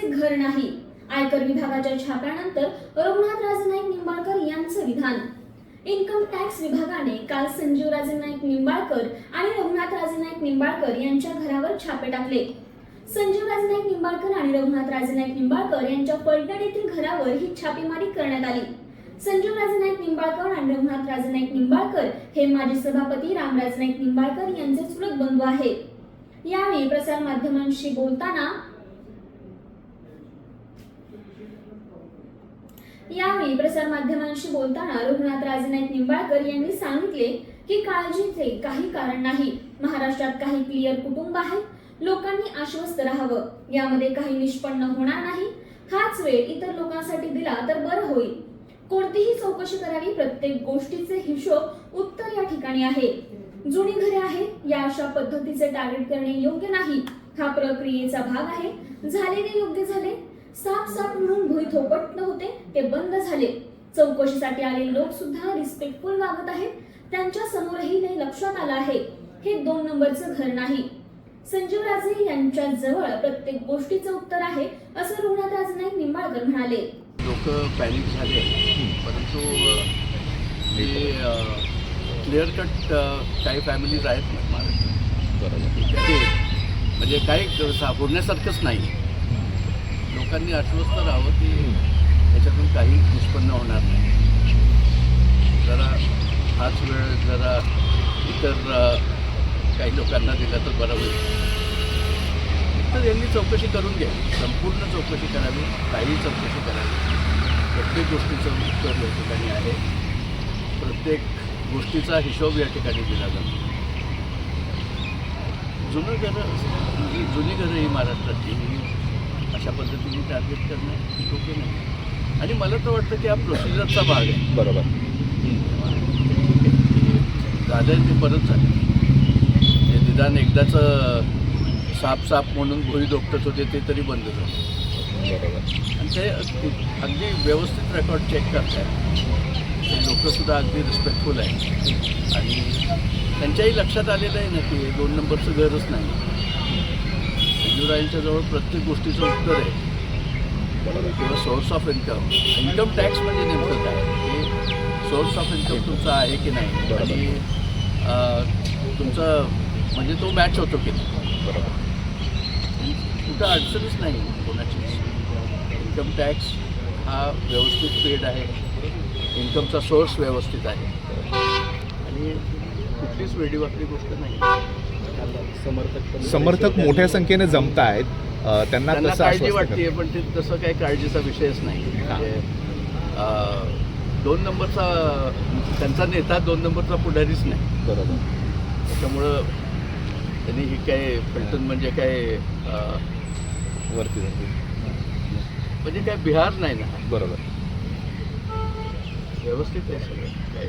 नंबरचे घर नाही. आयकर विभागाच्या छाप्यानंतर रघुनाथ राजे नाईक निंबाळकर यांचं विधान. इन्कम टॅक्स विभागाने काल संजीव राजे नाईक निंबाळकर आणि रघुनाथ राजे नाईक निंबाळकर यांच्या घरावर छापे टाकले. संजीव राजे नाईक निंबाळकर आणि रघुनाथ राजे नाईक निंबाळकर यांच्या पलटण येथील घरावर ही छापेमारी करण्यात आली. संजीव राजे नाईक निंबाळकर आणि रघुनाथ राजे नाईक निंबाळकर हे माजी सभापती रामराज नाईक निंबाळकर यांचे चुलत बंधू आहेत. यावेळी प्रसार माध्यमांशी बोलताना यावेळी प्रसार माध्यमांशी बोलताना रघुनाथ राजनाईक निंबाळकर यांनी सांगितले की काळजीचे काही कारण नाही. महाराष्ट्रात काही क्लिअर कुटुंब आहेत. लोकांनी आश्वस्त राहावं. यामध्ये काही निष्पन्न होणार नाही. हाच वेळ इतर लोकांसाठी दिला तर बरं होईल. कोणतीही चौकशी करावी प्रत्येक गोष्टीचे हिशोब उत्तर या ठिकाणी आहे. जुनी घरे आहेत. या अशा पद्धतीचे टार्गेट करणे योग्य नाही. हा प्रक्रियेचा भाग आहे. झालेले योग्य झाले. म्हणून भुई थोपटणं होते ते बंद झाले. चौकशीसाठी आलेले लोक सुद्धा रिस्पेक्टफुल वागत आहेत. त्यांच्या समोरही हे लक्षात आलं आहे. हे दोन नंबरचं घर नाही. संजीव राजे यांच्या जवळ प्रत्येक गोष्टीचं उत्तर आहे असं रघुनाथ राजे नाईक निंबाळकर म्हणाले. लोक पॅनिक झाले. परंतु हे क्लिअर कट काही फॅमिलीज आहेत. महाराष्ट्रात ते म्हणजे काही सा- बोलण्यासारखंच नाही. लोकांनी आश्वस्त राहावं की याच्यातून काही निष्पन्न होणार नाही. जरा हाच वेळ जरा इतर काही लोकांना दिला तर बरं होईल. तर यांनी चौकशी करून घ्यावी संपूर्ण चौकशी करावी काही चौकशी करावी. प्रत्येक गोष्टीचं उत्तर या ठिकाणी आहे. प्रत्येक गोष्टीचा हिशोब या ठिकाणी दिला जातो. जुनं घरं ही जुनी घरं ही महाराष्ट्रातली ही अशा पद्धतीने टार्गेट करणं योग्य नाही. आणि मला तर वाटतं की हा प्रोसिजरचा भाग आहे. बरोबर. झालं ते परत झालं. ते निदान एकदाचं साप साप म्हणून भुई डोकटत होते ते तरी बंद झालं. बरोबर. आणि ते अगदी व्यवस्थित रेकॉर्ड चेक करतात ते लोकंसुद्धा अगदी रिस्पेक्टफुल आहेत. आणि त्यांच्याही लक्षात आलेलं आहे ना की दोन नंबरचं घरच नाही. संजीवरायांच्या जवळ प्रत्येक गोष्टीचं उत्तर आहे. किंवा source of income income tax म्हणजे नेमकं काय? हे सोर्स ऑफ इन्कम तुमचा आहे की नाही. आणि तुमचं म्हणजे तो मॅच होतो की नाही? कुठं अडचणच नाही कोणाचीच इन्कम टॅक्स हा व्यवस्थित पेड आहे. इन्कमचा सोर्स व्यवस्थित आहे. आणि कुठलीच वेडीवाकडी गोष्ट नाही. समर्थक मोठ्या संख्येने जमत आहेत त्यांना काळजी वाटते? पण ते तसं काही काळजीचा विषयच नाही. म्हणजे दोन नंबरचा त्यांचा नेता दोन नंबरचा पुढारीच नाही. बरोबर. त्याच्यामुळं त्यांनी ही काय फलटण म्हणजे काय वरती. म्हणजे काय बिहार नाही ना. बरोबर. व्यवस्थित आहे सगळं. काय?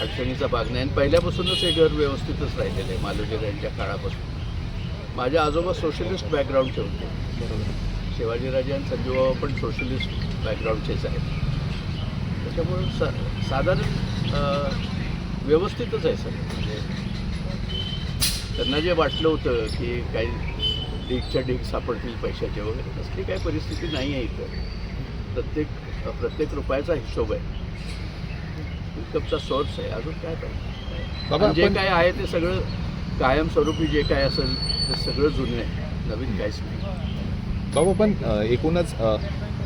अडचणीचा भाग नाही. आणि पहिल्यापासूनच हे घर व्यवस्थितच राहिलेलं आहे मालोजीर यांच्या काळापासून. माझे आजोबा सोशलिस्ट बॅकग्राऊंडचे होते. बरोबर शिवाजीराजे आणि संजूबाबा पण सोशलिस्ट बॅकग्राऊंडचेच आहेत. त्याच्यामुळं सा साधारण व्यवस्थितच आहे सर म्हणजे त्यांना जे वाटलं होतं की काही ढीकच्या ढीक सापडतील पैशाचे वगैरे तसली काही परिस्थिती नाही आहे इथं. प्रत्येक प्रत्येक रुपयाचा हिशोब आहे. इन्कमचा सोर्स आहे अजून काय पाहिजे जे काय आहे ते सगळं कायमस्वरूपी जे काय असेल ते सगळं जुनं आहे. नवीन काहीच नाही. बाबा पण एकूणच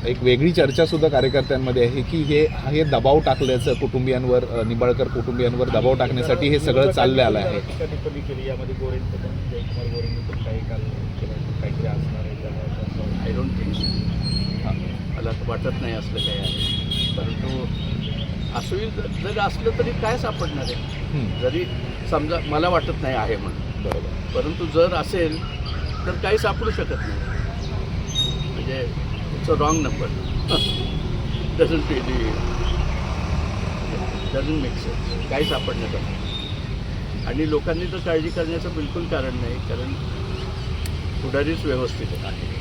एक वेगळी चर्चा सुद्धा कार्यकर्त्यांमध्ये आहे की हे हे दबाव टाकल्याचं कुटुंबियांवर निंबाळकर कुटुंबियांवर दबाव टाकण्यासाठी हे सगळं चाललं आलं आहे आय डोंट थिंक मला वाटत नाही असलं काही आहे. परंतु असं जर असलं तरी काय सापडणार आहे? जरी समजा मला वाटत नाही आहे म्हणून. बरोबर. परंतु जर असेल तर काही सापडू शकत नाही. म्हणजे it's a wrong number doesn't really doesn't make sense काही सापडण्याचं नाही. आणि लोकांनी तर काळजी करण्याचं बिलकुल कारण नाही कारण पुढारीच व्यवस्थित आहे.